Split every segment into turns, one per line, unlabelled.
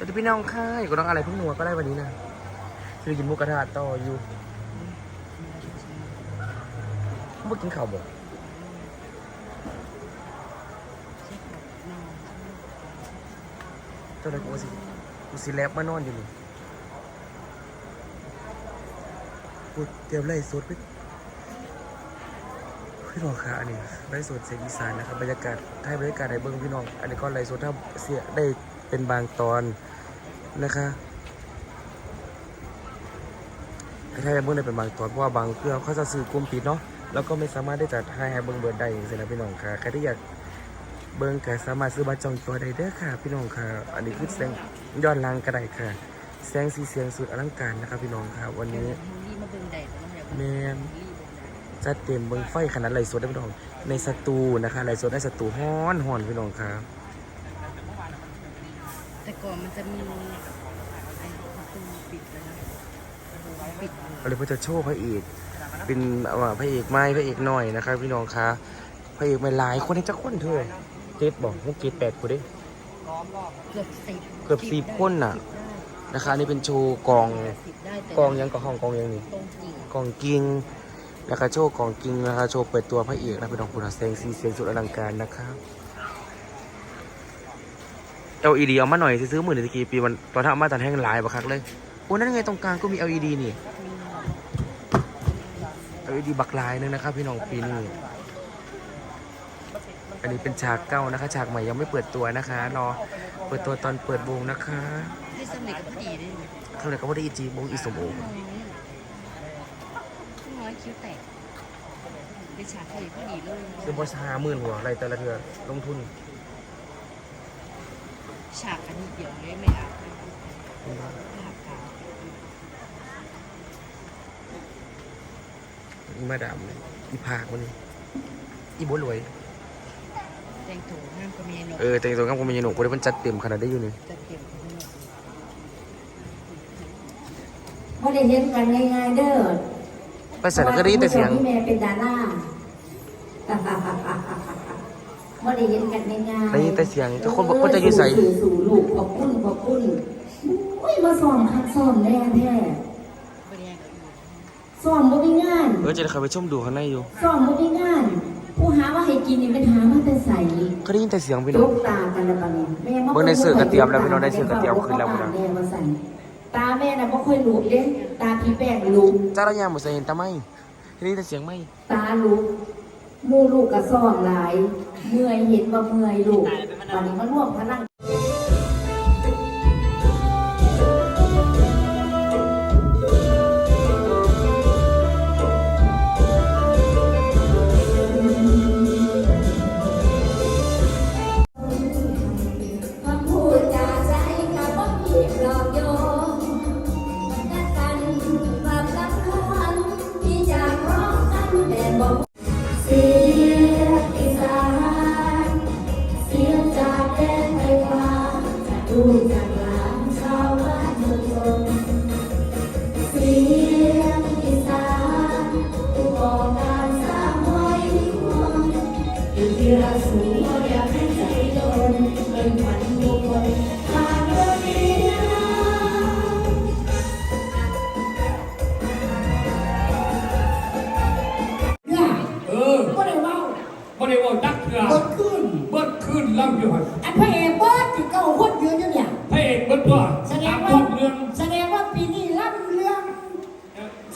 สวัสดีพี่น้องค่ะอยู่กับน้องอะไรพิ่งหนัวก็ได้วันนี้นะคือกินหมูกกระทะต่ออยู่เมื่อกินข้าวบ่ตอนแรกกูว่าสิกูสิแลบมานอนอยู่นี่กูเตรียมไล่สดไปพี่น้องค่ะอันนี้ไล่สดเสียงอีสานนะครับบรรยากาศให้บรรยากาศในเบิ้องพี่น้อง อันนี้ก็ไล่สดถ้าเสียได้เป็นบางตอน นะคะให้ได้เบิ้งได้เป็นบางตอนเพราะว่าบางเครื่องเขาจะซื้อกลุ่มปิดเนาะแล้วก็ไม่สามารถได้จัดให้ให้เบิ้งเบิร์ดได้อย่างเงี้ยนะพี่น้องค่ะใครที่อยากเบิ้งก็สามารถซื้อบัตรจองตัวได้เด้อค่ะ พี่น้องค่ะ อันนี้คือแสงย้อนลังก็ไดค่ะ แสงสีเสียงสุดอลังการนะครับพี่น้องค่ะ วันนี้
แม
นจะเต็มเบิ้งไฟขนาดไหลสดได้พี่น้องในสตูนะคะไหลสดได้สตูฮ้อนฮอนพี่น้องค่ะ
แต่ก่อนมันจะมีไอ้ประตูปิดแล้วนะปิด
อะไรเพื่อจะโชว์พระเอกเป็นว่าพระเอกไม่พระเอกหน่อยนะครับ พี่น้องคะพระเอกไม่หลายคนให้จักคนเถอะเจ็ดบอกพวกเจ็ดแปดคนเด้
เกือบสิบ
เกือบสิบคนน่ะนะคะอันนี่เป็นโชว์กอง
สิบได้แต่
กองยังกับห้องกองยังนี่
ตรงจริง
กองกิ้งนะคะโชว์กองกิ้งนะคะโชว์เปิดตัวพระเอกนะพี่น้องคุณแสงสีเสียงสุดอลังการนะครับ LED เอามาหน่อยซื้อหมื่นตะกี้ปีมันตอนทำมาตัดแห้งลายบักคักเลยโอ้นั่นไงตรงกลางก็มี LED นี่ LED บักลายนึงนะครับพี่น้องปีนี้อันนี้เป็นฉากเก้านะคะ ฉากใหม่ยังไม่เปิดตัวนะคะรอเปิดตัวตอนเปิดวงนะคะ
ให้สนิทกับพอดีได้ไหม
เท่าไหร่ก็ว่าได้อีจีวงอีสมโอ
น้อยน้อยคิ้วแตกเป็นฉากพอดีพอดีเลย
คือบอสหาหมื่นหัวอะไรแต่ละเทือลงทุน
ฉากอันนี้เดียวเลยไม่อาจภาพกาว
อีมาดามเลยอีภาคมันนี่อีบัวรวย
แต่งตัวห้ามก็มีนก
เออแต่งตัวกับกูมีหนุ่มกูได้มันจัดเต็มขนาดได้อยู่นี่
จะเก็บข้างนอก
ไม่ได้เห็นกันง่ายๆเด้อ
ไปใส่แล้วก็ได้ยินแต่เสียง
พี่แม่เป็นดารา ไม่ได้เห็นกันง่ายๆ
ได้ยินแต่เสียงทุกคนบอกว่าจะอยู่ใส่
สู่สู่ลูกขอบคุณขอบคุณอุ้ยมาซ้อมคักซ้อมแน่แท้
บริยางกับอื่น
ซ้อมบ่มีงาน
เออจะได้เข้าไปชมดูข้างในอยู่
ซ้อมบ่มีงาน ผู้หาว่าให้กินนี่เป็นหามาแต่ใส่
เขาได้ยินแต่เสียงพี่
จ
น้อง
กตากันแล้วบัดนี้แม่มา
เบิ่งในเสื้อกระเทียมแล้วพี่น้องได้เสื้อกระเทียมขึ้นแล้วพี่น้อง
แม่มาใส่ตาแม่น่ะบ่ค่อยลุกเด้ตาพี่แป้งลุก
จ้าเรายามหมดใส่เห็นแต่ไม่ได้ยินแต่เสียงไม่
ตาลุกห มูลูกกระซ่อมหลาย เมื่อยเห็นว่าเมื่อยลูกตอนนี้มาร่วมพลัง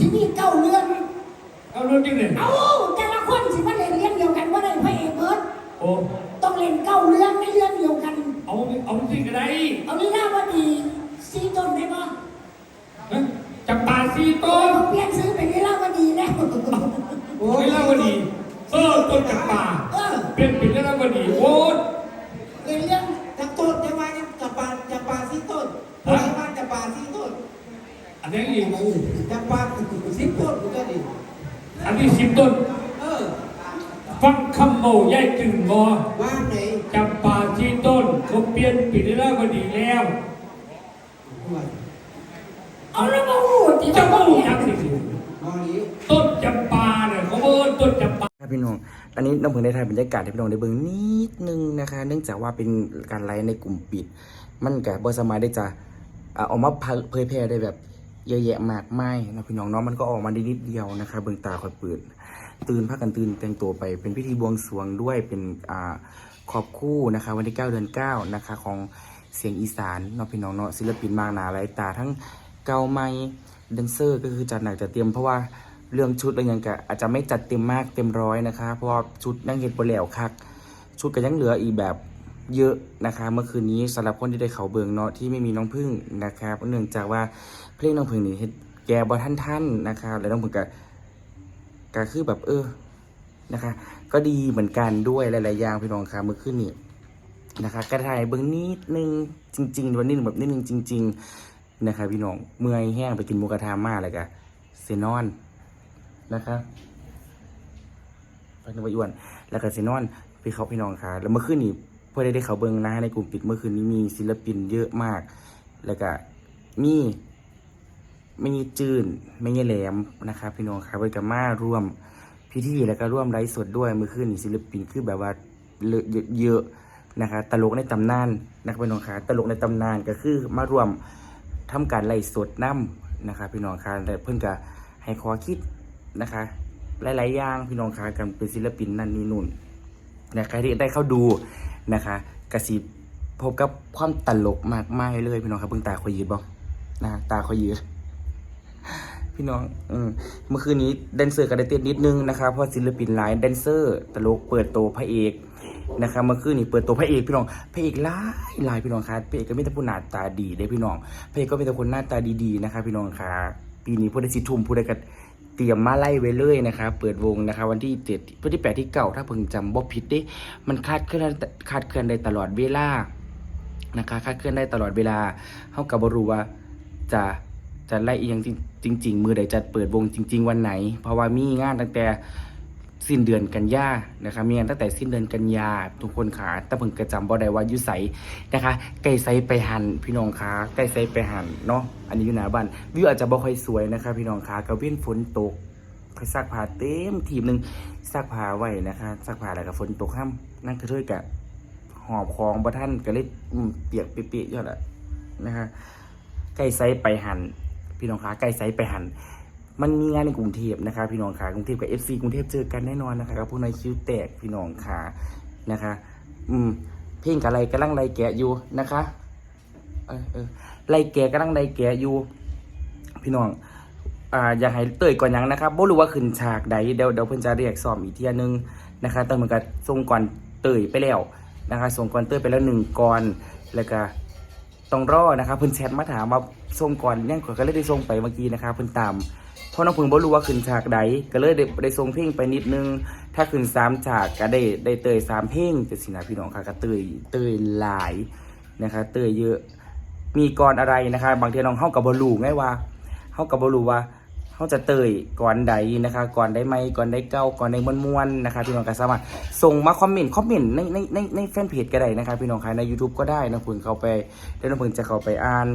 ที่นี่เก้าเรื่องเอาเรื่อง
จริงเลย
เอ้าแต่ละคนสิมาเล่นเรื่องเดียวกันว่าได้พระเอกเบิด
โอ้
ต้องเล่นเก้าเรื่องในเรื่องเดียวกัน
เอาเอาจริงก็ได้
เอานี่หน้าว่าดีซีต้นได้ปะ
ฮะจับตาซี
โอ้
ต้
ย
น
ผมเปลี่ยนซื้อเป็นนี่หน้าว่าดีแล้ว
โอ้ยเล่าวดีเออต้นจับตา
เออ
เป็นเป็นเล่าวดีโอ้ย
เล่นเรื่อง
จับต้นใช่ไหมจับปลาจับปลาซีต้นใช่ไหมจับปลาซีต้น
อันนี้อีก
จับปลาซีต้นก็ดี
อันนี้สิบต้น
เออ
ฟังคำเมาแยกจึงมอ
ว่าไหน
จับปาซีต้นเขาเปลี่ยนเป็นเล่าวดีแล้ว
เอาแล้วมาหูที่
จะ
จะ
มา
มา
หู
หู
ยักษ์สิ
มอนี้
ต้นจำปาเนี่ยเขาเอิ้นต้นจำปา
ครับพี่น้องอันนี้น้องเพิ่งได้ถ่ายบรรยากาศให้พี่น้องได้เบิ่งนิดนึงนะคะ เนื่องจากว่าเป็นการไลฟ์ในกลุ่มปิด มันก็บ่สามารถได้จะอ่าออกมาเผยแพร่ได้แบบ เยอะแยะมากมายนะพี่น้องเนาะมันก็ออกมาได้นิดเดียวนะคะเบิ่งตาคอยเปิด ตื่นพักกันตื่นแต่งตัวไปเป็นพิธีบวงสรวงด้วยเป็นอ่าขอบคู่นะคะวันที่ 9 เดือน 9 นะคะของเสียงอีสานเนาะพี่น้องเนาะศิลปินมากหนาหลายตาทั้งเก่าใหม่แดนเซอร์ ก็คือจัดหนักจัดเตรียมเพราะว่าเรื่องชุดอะไรอย่างกะอาจจะไม่จัดเต็มมากเต็มร้อยนะคะ เพราะว่าชุดนั่งเห็นบนแล้วคัก ชุดก็ยังเหลืออีกแบบ เยอะนะคะเมื่อคืนนี้สำหรับคนที่ได้เขาเบิงเนาะที่ไม่มีน้องพึ่งนะครับเนื่องจากว่าเพลงน้องพึ่งนี่แกบอท่านท่านๆนะครับแล้วน้องพึ่งก็ก็คือแบบเออนะคะ ก็ดีเหมือนกันด้วยหลายๆอย่างพี่น้องครับเมื่อคืนนี้นะคะกระถ่ายเบิงนิดนึงจริง ๆ วันนี้แบบนิดนึงจริง ๆนะคะพี่น้องเมื่อยแห้งไปกินหมูกระทะมาแล้วก็เซนอนนะคะไปนึกว่าอ้วนแล้วก็เซนอนพี่เขาพี่น้องค่ะแล้วเมื่อคืนนี้ เพื่อได้ได้เขาเบิงนะในกลุ่มปิดเมื่อคืนนี้มีศิลปินเยอะมาก แล้วก็มีไม่มีจืนไม่มีแหลมนะครับพี่น้องค่ะเพื่อจะมาร่วมพิธีแล้วก็ร่วมไลฟ์สดด้วยเมื่อคืนนี้ศิลปินคือแบบว่าเยอะนะคะตลกในตำนานนะครับพี่น้องค่ะตลกในตำนานก็คือมาร่วมทำการไลฟ์สดนํนะคะพี่น้องค่ะแต่เพิ่อนก็ให้ขอคิดนะคะ หลายๆอย่างพี่น้องค่ะกันเป็นศิลปินนั่นนี่นู่นนะใครที่ได้เข้าดู นะคะกระสีพบกับความตลกมากมายเลยพี่น้องครับเพิ่งตาคอยยืดบ่นะตาคอยยืดพี่น้องอืเมื่อคืนนี้แดนเซอร์ก็ได้เต้นนิดนึงนะคะเพราะศิลปินหลายแดนเซอร์ตลกเปิดตัวพระเอกนะคะเมื่อคืนนี้เปิดตัวพระเอกพี่น้องพระเอกหลายหลายพี่น้องครับพระเอกก็มีแต่ผู้หน้าตาดีได้พี่น้องพระเอกก็มีแต่คนหน้าตาดีๆนะคะพี่น้องค่ะปีนี้ผู้ได้สิทุ่มผู้ได้กั เตรียมมาไล่ไว้เลยนะคะเปิดวงนะคะ วันที่เจ็ดวันที่แปดที่เก่าถ้าเพิ่งจำบ่ผิดดิมันคาดเคลื่อนคาดเคลื่อนได้ตลอดเวลานะคะคาดเคลื่อนได้ตลอดเวลาเฮากับบรู้ว่าจะจะไล่อียังจริงจริงมือใดจะเปิดวงจริง ๆ วันไหน เพราะว่ามีงานตั้งแต่ สิ้นเดือนกันยานะคะมีงานตั้งแต่สิ้นเดือนกันยาทุกคนขาแต่เพิ่งกระจำบ่ได้ว่ายู่ไสนะคะไก่ไซไปหันพี่น้องขาไก่ไซไปหันเนาะอันนี้อยู่หน้าบ้านวิวอาจจะบ่ค่อยสวยนะคะ พี่น้องขากระเว้นฝนตกไปซักผ้าเต็มทีมหนึ่งซักผ้าไว้นะคะซักผ้าแล้วก็ฝนตกห้ามนั่งกระเทยกะหอบของบ่ท่านก็เลยอืมเปียกเปียกยอดอะนะคะใกล้ไซไปหันพี่น้องคะใกล้ไซไปหัน มันมีงานในกรุงเทพนะคะ พี่น้องขากรุงเทพกับเอฟซีกรุงเทพเจอกันแน่นอนนะคะกับพวกนายคิวแตกพี่น้องขานะคะ อืมเพลงกับอะไรกำลังไล่แกะอยู่นะคะเออเออไล่แกะกำลังไล่แกะอยู่ พี่น้องอ่าอยากให้เตยก่อนยังนะครับบ่รู้ว่าขึ้นฉากใดเดี๋ยวเดี๋ยวเพิ่นจะเรียกสอบอีกเที่ยนึงนะคะแต่เหมือนกับส่งก่อนเตยไปแล้วนะคะส่งก่อนเตยไปแล้วหนึ่งก่อนแล้วก็ต้องรอนะครับเพิ่นแชทมาถามว่าส่งก่อนยังก็เลยได้ส่งไปเมื่อกี้นะครับเพิ่นตาม เพราะน้องเพิ่งบ่รู้ว่าขึ้นฉากใดก็เลยได้ได้ส่งเพลงไปนิดนึง ถ้าขึ้นสามฉากก็ได้ได้เตยสามเพลงจะสินะพี่น้องค่ะก็เตยเตยหลายนะคะ เตยเยอะมีก่อนอะไรนะคะ บางทีน้องเฮากับ่รู้ไงว่าเฮากับ่รู้ว่าเขาจะเตยก่อนใดนะคะก่อนได้ไหมก่อนได้เก้าก่อนได้มวนๆนะคะพี่น้องก็สามารถส่งมาคอมเมนต์คอมเมนต์ในในในในแฟนเพจก็ได้นะคะพี่น้องค่ะใน YouTube ก็ได้นะคุณเข้าไปแล้วน้องเพิ่งจะเข้าไปอ่าน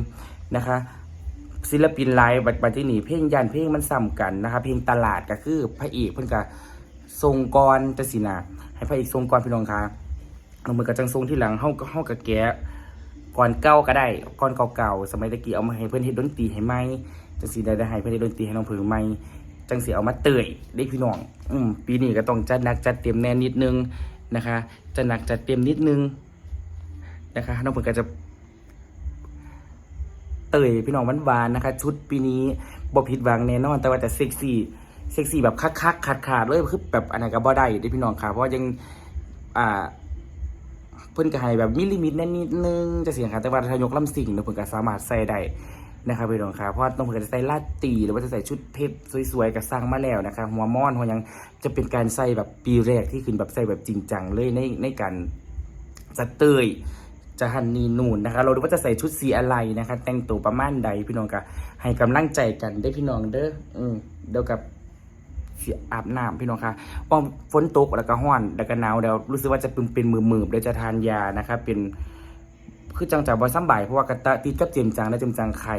นะคะ ศิลปินไลน์บัดบัดที่นีเพลงยันเพลงมันซ้ำกันนะคะเพลงตลาดก็คือพระเอกเพิ่นก็ทรงกรจะสินะให้พระเอกทรงกรพี่น้องคะน้องเพิ่งก็จังทรงที่หลังเฮาก็เฮาก็แกะก่อนเก่าก็ได้ก่อนเก่าๆสมัยตะกี้เอามาให้เพิ่นเฮ็ดดนตรีให้ใหม่จังสีได้ได้ให้เพื่อนได้ดนตรีให้น้องเพิงใหม่จังสีเอามาเตยได้พี่น้อง อืมปีนี้ก็ต้องจัดหนักจัดเต็มแน่นิดนึงนะคะจัดหนักจัดเต็มนิดนึงนะคะน้องเพิงก็จะ เตยพี่น้องหวานๆนะคะ ชุดปีนี้บ่ผิดหวังแน่นอน แต่ว่าจะเซ็กซี่เซ็กซี่แบบคักคักขาดขาดๆเลยคือแบบอันไหนก็บ่ได้ได้พี่น้องค่ะ เพราะยังอ่าเพิ่นก็ให้แบบมีลิมิตแน่นิดนึงจะเสียงค่ะแต่ว่าถ้ายกลำสิ่งเนี่ยเพิ่นก็สามารถใส่ได้นะครับพี่น้องครับเพราะต้องเพิ่นจะใส่ลาดตีหรือว่าจะใส่ชุดเพชรสวยๆก็สร้างมาแล้วนะคะหัวม้อนหัวยังจะเป็นการใส่แบบปีแรกที่ขึ้นแบบใส่แบบจริงจังเลยในในการจะเตย จะหันนีนูนนะคะ เราดูว่าจะใส่ชุดสีอะไรนะคะ แต่งตัวประมาณใดพี่น้องก็ให้กำลังใจกันได้พี่น้องเด้ออืมเดี๋ยวกับเสียอาบน้ำพี่น้องคะป้องฝนตกแล้วก็ห้อนแล้วก็หนาวเดี๋ยวรู้สึกว่าจะเป็นเป็นมือมือเดี๋ยวจะทานยานะคะเป็นคือจังจากบอซ้ำบ่ายเพราะว่ากระตะติดกับเจมจังและเจมจังไข่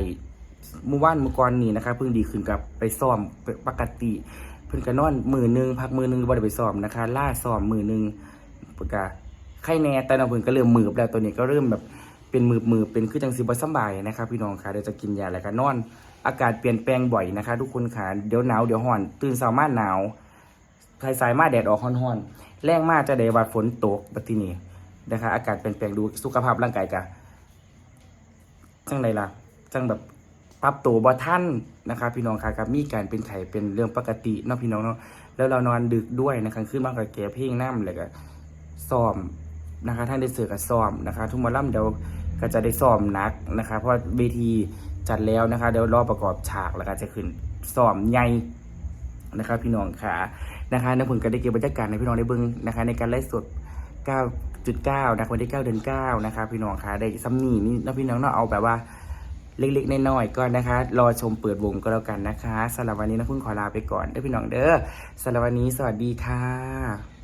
เมื่อวานเมื่อก่อนนี้นะคะเพิ่งดีขึ้นกับไปซ่อมปกติ เพิ่นก็นอนมือหนึงพักมือหนึงบ่ได้ไปซ้อมนะคะ ล่าซ้อมมือหนึงเพิ่นก็ ไข้แน่แต่เนาะเพิ่นก็เริ่มมืบแล้วตัวนี้ก็เริ่มแบบเป็นมืบมือเป็นคือจังสิบ่สำบายนะครับพี่น้องค่ะเดี๋ยวจะกินยาแล้วก็นอน อากาศเปลี่ยนแปลงบ่อยนะคะ ทุกคนค่ะเดี๋ยวหนาวเดี๋ยวร้อนตื่นเช้ามาหนาวภายสายมาแดดออกร้อนๆแรงมากจะได้ว่าฝนตกบัดทีนี้นะคะ อากาศเปลี่ยนแปลงดูสุขภาพร่างกายกะจังไดล่ะจังแบบปรับตัวบ่ทันนะคะพี่น้องค่ะกับมีการเป็นไข้เป็นเรื่องปกติเนาะพี่น้องเนาะแล้วเรานอนดึกด้วยนะคะขึ้นมากกับแก่เพลงน้ำเลยก็ซ้อม นะคะท่านได้เสือกับซ้อมนะคะ ทุกมอลำเดี๋ยวก็จะได้ซ้อมนักนะคะ เพราะว่าเวทีจัดแล้วนะคะ เดี๋ยวรอประกอบฉากแล้วก็จะขึ้นซ้อมใหญ่นะคะ พี่น้องค่ะนะคะนักผลก็ได้เก็บบรรยากาศในพี่น้องได้เบิ้งนะคะ ในการไลฟ์สด 9.9 นะคะวันที่9เดือน9นะคะ พี่น้องค่ะได้ซัมนี่นี่นะพี่น้องเนาะเอาแบบว่าเล็กๆน้อยๆก็นะคะ รอชมเปิดวงก็แล้วกันนะคะสำหรับวันนี้นะพึ่งขอลาไปก่อนเด้พี่น้องเด้อสำหรับวันนี้สวัสดีค่ะ